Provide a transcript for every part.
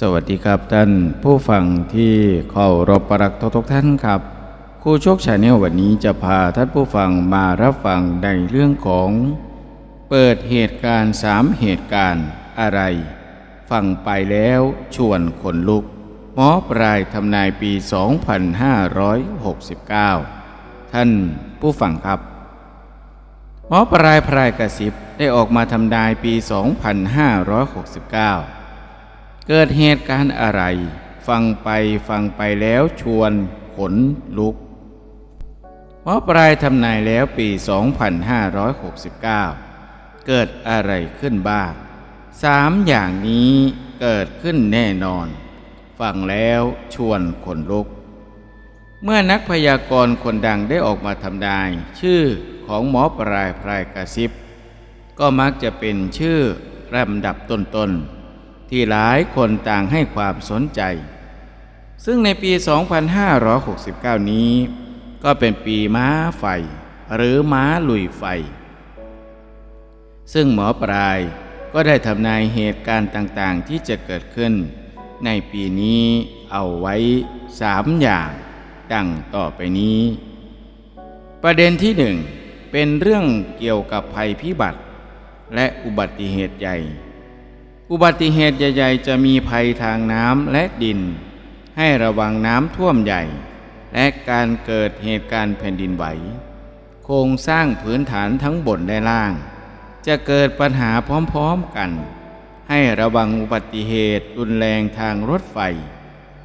สวัสดีครับท่านผู้ฟังที่เคารพรักทุกๆท่านครับครูโชคชาแนลวันนี้จะพาท่านผู้ฟังมารับฟังในเรื่องของ เปิดเหตุการณ์สามเหตุการณ์อะไร ฟังไปแล้วชวนขนลุก หมอปลายทำนายปี 2569 ท่านผู้ฟังครับ หมอปลายพรายกระสิบได้ออกมาทำนายปี 2569 เกิดเหตุการณ์อะไร ฟังไปฟังไปแล้วชวนขนลุกหมอปลายทำนายแล้วปี 2569 เกิดอะไรขึ้นบ้างสามอย่างนี้เกิดขึ้นแน่นอน ฟังแล้วชวนขนลุก เมื่อนักพยากรณ์คนดังได้ออกมาทำนาย ชื่อของหมอปลายพรายกระซิบ ก็มักจะเป็นชื่อลำดับต้นๆ ที่หลายคนต่างให้ความสนใจ ซึ่งในปี 2569 นี้ ก็เป็นปีม้าไฟ หรือม้าลุยไฟ ซึ่งหมอปลายก็ได้ทำนายเหตุการณ์ต่างๆ ที่จะเกิดขึ้น ในปีนี้เอาไว้สามอย่างดังต่อไปนี้ ประเด็นที่หนึ่งเป็นเรื่องเกี่ยวกับภัยพิบัติ และอุบัติเหตุใหญ่ อุบัติเหตุใหญ่ๆ จะมีภัยทางน้ำและดิน ให้ระวังน้ำท่วมใหญ่ และการเกิดเหตุการณ์แผ่นดินไหว โครงสร้างพื้นฐานทั้งบนและล่าง จะเกิดปัญหาพร้อมๆกัน ให้ระวังอุบัติเหตุรุนแรงทางรถไฟ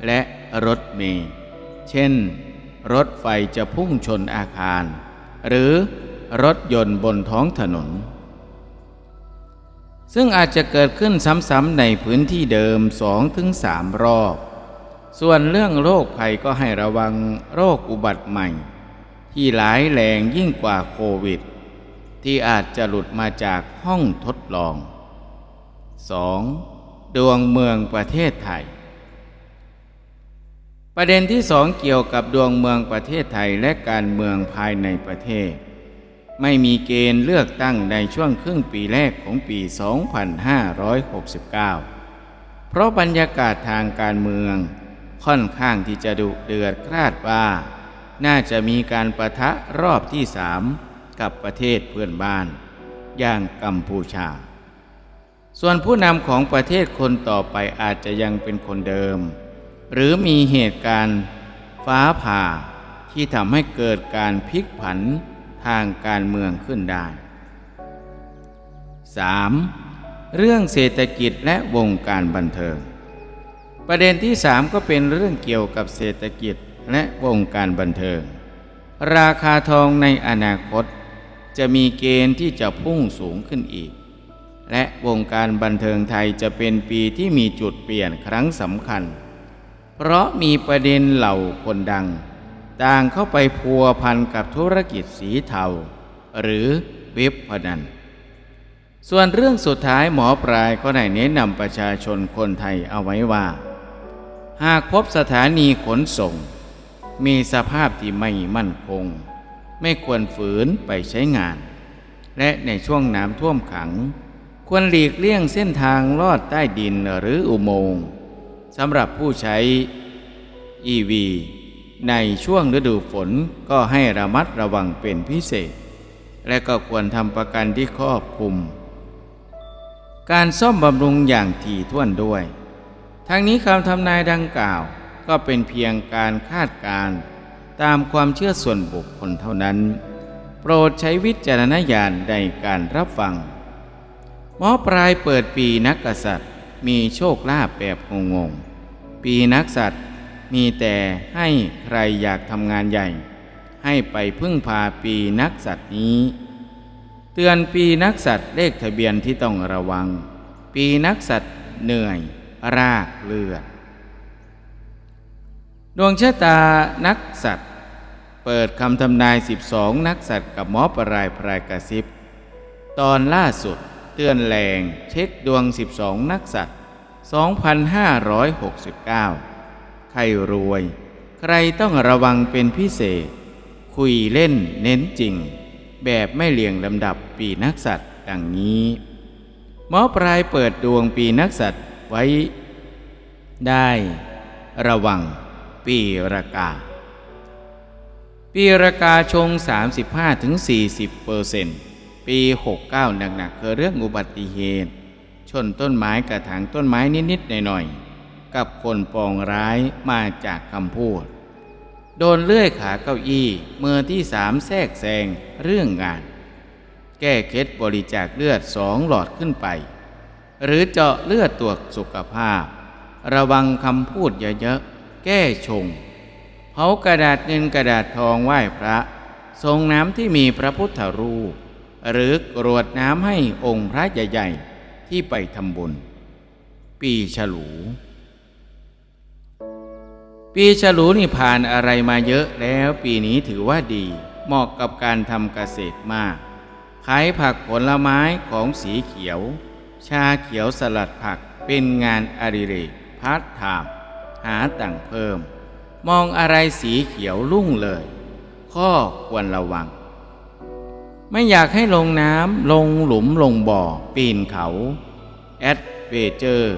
และรถเมล์เช่น รถไฟจะพุ่งชนอาคาร หรือรถยนต์บนท้องถนน ซึ่งอาจจะเกิดขึ้นซ้ำๆในพื้นที่เดิม2-3ถึงรอบ ส่วนเรื่องโรคภัยก็ให้ระวังโรคอุบัติใหม่ ที่หลายแรงยิ่งกว่าโควิด ที่อาจจะหลุดมาจากห้องทดลอง 2. ดวงเมืองประเทศไทย ประเด็นที่สองเกี่ยวกับดวงเมืองประเทศไทยและการเมืองภายในประเทศ ไม่มีเกณฑ์เลือกตั้งในช่วงครึ่งปีแรกของปี 2569 เพราะบรรยากาศทางการเมือง ค่อนข้างที่จะดุเดือดคาดว่า น่าจะมีการประทะรอบที่สามกับประเทศเพื่อนบ้าน อย่างกัมพูชา ส่วนผู้นำของประเทศคนต่อไปอาจจะยังเป็นคนเดิม หรือมีเหตุการณ์ฟ้าผ่าที่ทำให้เกิดการพลิกผัน ทางการเมืองขึ้นได้ 3. เรื่องเศรษฐกิจและวงการบันเทิง ประเด็นที่ 3 ก็เป็นเรื่องเกี่ยวกับเศรษฐกิจและวงการบันเทิง ราคาทองในอนาคต จะมีเกณฑ์ที่จะพุ่งสูงขึ้นอีก และวงการบันเทิงไทยจะเป็นปีที่มีจุดเปลี่ยนครั้งสำคัญ เพราะมีประเด็นเหล่าคนดัง ต่างเข้าไปพัวพันกับธุรกิจสีเทา หรือเว็บพนัน ส่วนเรื่องสุดท้ายหมอปลายก็ได้แนะนำประชาชนคนไทยเอาไว้ว่า หากพบสถานีขนส่ง มีสภาพที่ไม่มั่นคง ไม่ควรฝืนไปใช้งาน และในช่วงน้ำท่วมขัง ควรหลีกเลี่ยงเส้นทางลอดใต้ดินหรืออุโมงค์สำหรับผู้ใช้ EV ในช่วงฤดูฝนก็ให้ระมัดระวังเป็นพิเศษ และก็ควรทำประกันที่ครอบคลุม การซ่อมบำรุงอย่างถี่ถ้วนด้วย ทั้งนี้คำทำนายดังกล่าวก็เป็นเพียงการคาดการณ์ตามความเชื่อส่วนบุคคลเท่านั้น โปรดใช้วิจารณญาณในการรับฟังหมอปลายเปิดปีนักกษัตริย์ มีโชคลาภแบบงงๆปีนักสัตว์ มีแต่ให้ใครอยากทำงานใหญ่ ให้ไปพึ่งพาปีนักสัตว์นี้ เตือนปีนักสัตว์เลขทะเบียนที่ต้องระวัง ปีนักสัตว์เหนื่อย รากเลือด ดวงชะตานักสัตว์ เปิดคำทำนาย 12 นักสัตว์กับหมอปลายพรายกระซิบ ตอนล่าสุดเตือนแรงเช็คดวง 12 นักสัตว์ 2569 ใครรวย ใครต้องระวังเป็นพิเศษ คุยเล่นเน้นจริง แบบไม่เลี่ยงลำดับปีนักสัตว์ดังนี้หมอปลายเปิดดวงปีนักสัตว์ไว้ ได้ ระวัง ปีรากา ปีรากาชง 35-40เปอร์เซนต์ปี 69 หนักๆคือเรื่องอุบัติเหตุ ชนต้นไม้กระถางต้นไม้นิด ๆ หน่อย ๆ กับคนปองร้ายมาจากคำพูด โดนเลื่อยขาเก้าอี้เมื่อที่สามแทรกแซงเรื่องงาน แก้เคล็ดบริจาคเลือดสองหลอดขึ้นไป หรือเจาะเลือดตรวจสุขภาพ ระวังคำพูดเยอะๆ แก้ชงเผากระดาษเงินกระดาษทองไหว้พระทรงน้ำที่มีพระพุทธรูป หรือกรวดน้ำให้องค์พระใหญ่ๆที่ไปทำบุญ ปีฉลู ปีฉลูนี่ผ่านอะไรมาเยอะแล้วปีนี้ถือว่าดีเหมาะกับการทำเกษตรมาก ขายผักผลไม้ของสีเขียว ชาเขียวสลัดผักเป็นงานอดิเรกพาร์ทไทม์หาต่างเพิ่ม มองอะไรสีเขียวลุ่งเลย ข้อควรระวัง ไม่อยากให้ลงน้ำลงหลุมลงบ่อ ปีนเขา แอดเวเจอร์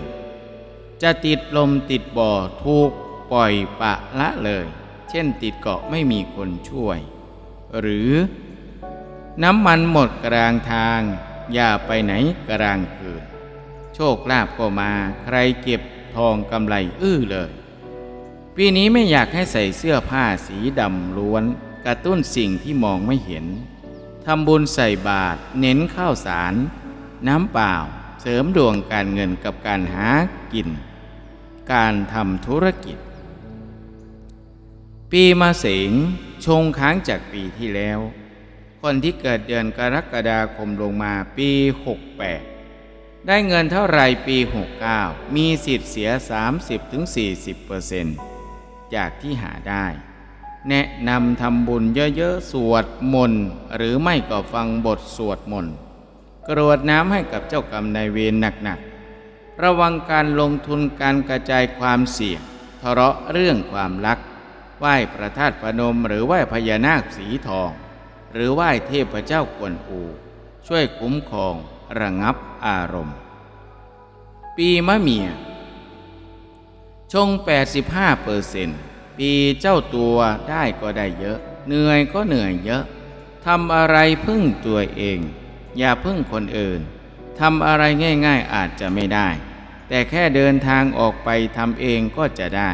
จะติดลมติดบ่อถูก ปล่อยปะละเลย เช่นติดเกาะไม่มีคนช่วย หรือน้ำมันหมดกลางทาง อย่าไปไหนกลางคืน โชคลาภก็มาใครเก็บทองกำไรอื้อเลย ปีนี้ไม่อยากให้ใส่เสื้อผ้าสีดำล้วน กระตุ้นสิ่งที่มองไม่เห็นทำบุญใส่บาตรเน้นข้าวสาร น้ำเปล่าเสริมดวงการเงินกับการหากิน การทำธุรกิจ ปีมาเสงชงค้างจากปีที่แล้ว คนที่เกิดเดือนกรกฎาคมลงมาปี 68 ได้เงินเท่าไรปี 69 มีสิทธิ์เสีย 30-40%จากที่หาได้ แนะนำทำบุญเยอะๆ สวดมนต์หรือไม่ก็ฟังบทสวดมนต์กรวดน้ำให้กับเจ้ากรรมนายเวรหนักๆ ระวังการลงทุนการกระจายความเสี่ยงทะเลาะเรื่องความรัก ไหว้พระธาตุพนม หรือไหว้พญานาคสีทอง หรือไหว้เทพเจ้ากวนอู ช่วยคุ้มครองระงับอารมณ์ ปีมะเมีย ชง 85เปอร์เซนต์ปีเจ้าตัวได้ก็ได้เยอะ เหนื่อยก็เหนื่อยเยอะทำอะไรพึ่งตัวเอง อย่าพึ่งคนอื่นทำอะไรง่ายๆอาจจะไม่ได้ แต่แค่เดินทางออกไปทำเองก็จะได้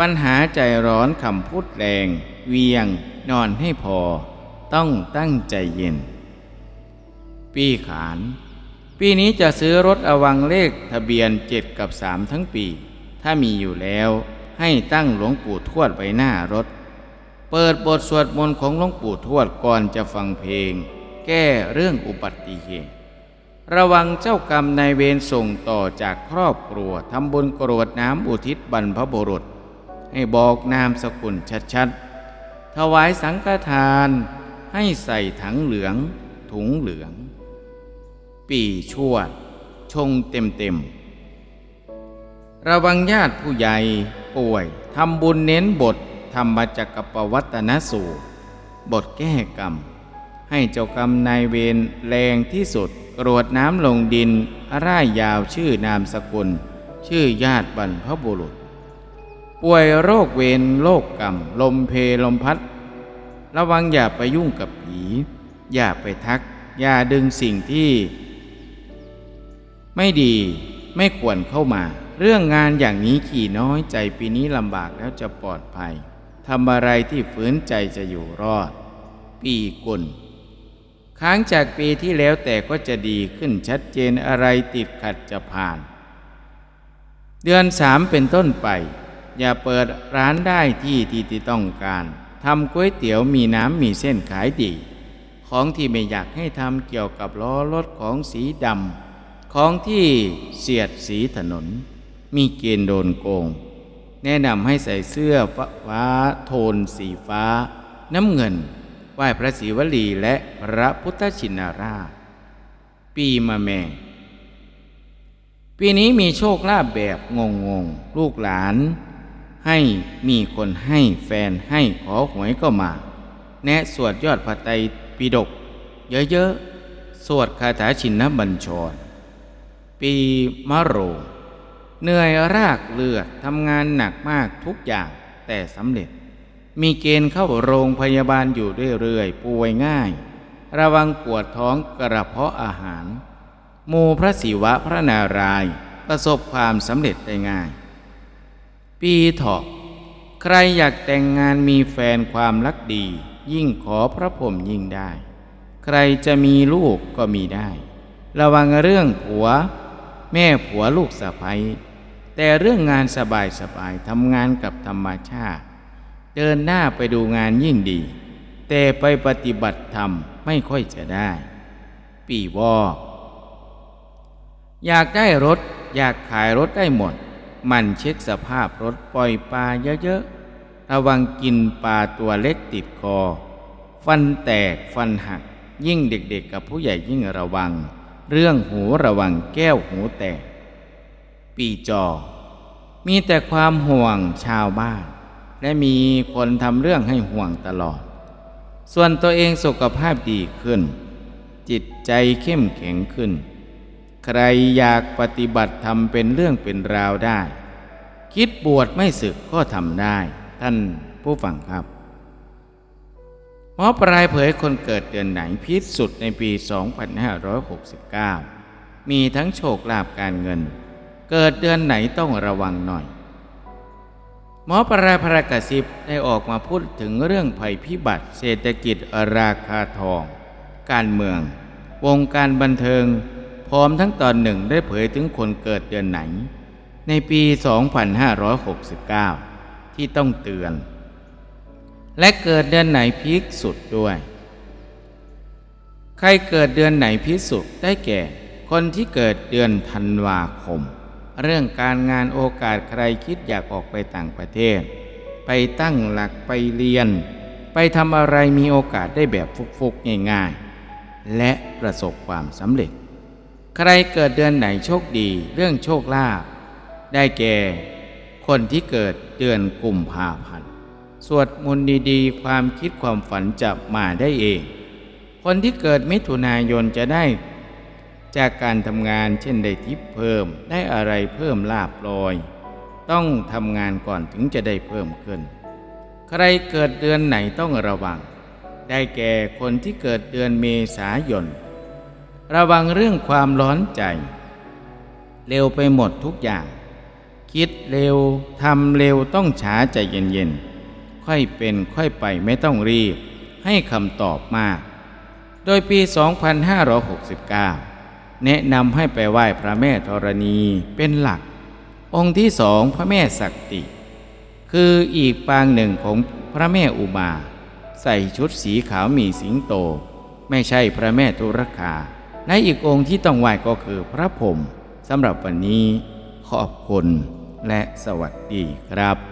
ปัญหาใจร้อนคำพูดแรง เวียง นอนให้พอ ต้องตั้งใจเย็น ปีขาน ปีนี้จะซื้อรถอวังเลขทะเบียนเจ็ดกับสามทั้งปี ถ้ามีอยู่แล้ว ให้ตั้งหลวงปู่ทวดไว้หน้ารถ เปิดบทสวดมนต์ของหลวงปู่ทวดก่อนจะฟังเพลง แก้เรื่องอุบัติเหตุระวังเจ้ากรรมนายเวรส่งต่อจากครอบครัวทำบุญกรวดน้ำอุทิศบรรพบุรุษ ให้บอกนามสกุลชัดๆ ถวายสังฆทานให้ใส่ถังเหลือง ถุงเหลือง ปีชวด ชงเต็มๆ ระวังญาติผู้ใหญ่ป่วยทำบุญเน้นบทธรรมจักรปวัตนสูตรบทแก้กรรม ให้เจ้ากรรมนายเวรแรงที่สุดกรวดน้ำลงดินร่ายยาวชื่อนามสกุล ชื่อญาติบรรพบุรุษ ป่วยโรคเวรโรคกรรม ลมเพลมพัด ระวังอย่าไปยุ่งกับผี อย่าไปทัก อย่าดึงสิ่งที่ ไม่ดีไม่ควรเข้ามา เรื่องงานอย่างนี้ขี่น้อยใจปีนี้ลำบากแล้วจะปลอดภัยทำอะไรที่ฝืนใจจะอยู่รอด ปีกุลค้างจากปีที่แล้วแต่ก็จะดีขึ้นชัดเจนอะไรติดขัดจะผ่าน เดือนสามเป็นต้นไป อย่าเปิดร้านได้ที่ที่ที่ต้องการทำก๋วยเตี๋ยวมีน้ำมีเส้นขายดี ของที่ไม่อยากให้ทำเกี่ยวกับล้อรถของสีดำของที่เสียดสีถนน มีเกณฑ์โดนโกง แนะนำให้ใส่เสื้อฟ้าโทนสีฟ้า น้ำเงินไหว้พระศิวลีและพระพุทธชินราช ปีมะแม่ปีนี้มีโชคลาภแบบงงงๆลูกหลาน ให้มีคนให้แฟนให้ขอหวยก็มา แนะสวดยอดพระไตรปิฎกเยอะๆ สวดคาถาชินนบัญชร ปีมะโรง เหนื่อยรากเลือดทำงานหนักมากทุกอย่างแต่สำเร็จ มีเกณฑ์เข้าโรงพยาบาลอยู่เรื่อยๆ ป่วยง่าย ระวังปวดท้องกระเพาะอาหาร มูพระศิวะพระนารายประสบความสำเร็จได้ง่าย ปีเถาะใครอยากแต่งงานมีแฟนความรักดี ยิ่งขอพระผมยิ่งได้ ใครจะมีลูกก็มีได้ ระวังเรื่องผัว แม่ผัวลูกสะใภ้แต่เรื่องงานสบายสบายๆทำงานกับธรรมชาติ เดินหน้าไปดูงานยิ่งดี แต่ไปปฏิบัติธรรมไม่ค่อยจะได้ ปีวอกอยากได้รถ อยากขายรถได้หมด มันเช็คสภาพรถปล่อยปลาเยอะๆ ระวังกินปลาตัวเล็กติดคอ ฟันแตกฟันหัก ยิ่งเด็กๆกับผู้ใหญ่ยิ่งระวัง เรื่องหูระวังแก้วหูแตก ปีจอ มีแต่ความห่วงชาวบ้าน และมีคนทำเรื่องให้ห่วงตลอด ส่วนตัวเองสุขภาพดีขึ้น จิตใจเข้มแข็งขึ้น ใครอยากปฏิบัติทำเป็นเรื่องเป็นราวได้ คิดบวชไม่ศึกก็ทำได้ ท่านผู้ฟังครับหมอปลายเผยคนเกิดเดือนไหนพิษสุดในปี 2569 มีทั้งโชคลาภการเงิน เกิดเดือนไหนต้องระวังหน่อย หมอปลายพระกสิบได้ออกมาพูดถึงเรื่องภัยพิบัติ เศรษฐกิจราคาทอง การเมือง วงการบันเทิง พร้อมทั้งตอนหนึ่งได้เผยถึงคนเกิดเดือนไหน ในปี 2569 ที่ต้องเตือน และเกิดเดือนไหนพีคสุดด้วย ใครเกิดเดือนไหนพิสุดได้แก่ คนที่เกิดเดือนธันวาคม เรื่องการงานโอกาสใครคิดอยากออกไปต่างประเทศ ไปตั้งหลักไปเรียน ไปทำอะไรมีโอกาสได้แบบฟุกๆง่าย ๆ และประสบความสำเร็จ ใครเกิดเดือนไหนโชคดีเรื่องโชคลาภได้แก่ คนที่เกิดเดือนกุมภาพันธ์สวดมนต์ดีๆ ความคิดความฝันจะมาได้เอง คนที่เกิดมิถุนายนจะได้ จากการทำงานเช่นได้ทิปเพิ่มได้อะไรเพิ่มลาบลอย ต้องทำงานก่อนถึงจะได้เพิ่มขึ้น ใครเกิดเดือนไหนต้องระวัง ได้แก่คนที่เกิดเดือนเมษายน ระวังเรื่องความร้อนใจ เร็วไปหมดทุกอย่าง คิดเร็วทำเร็วต้องช้าใจเย็นๆ ค่อยเป็นค่อยไปไม่ต้องรีบ ให้คำตอบมาก โดยปี 2569 แนะนำให้ไปไหว้พระแม่ธรณีเป็นหลัก องค์ที่สองพระแม่ศักติ คืออีกปางหนึ่งของพระแม่อุมา ใส่ชุดสีขาวมีสิงโต ไม่ใช่พระแม่ตุรคา และอีกองค์ที่ต้องไหว้ก็คือพระพรหมสำหรับวันนี้ขอบคุณและสวัสดีครับ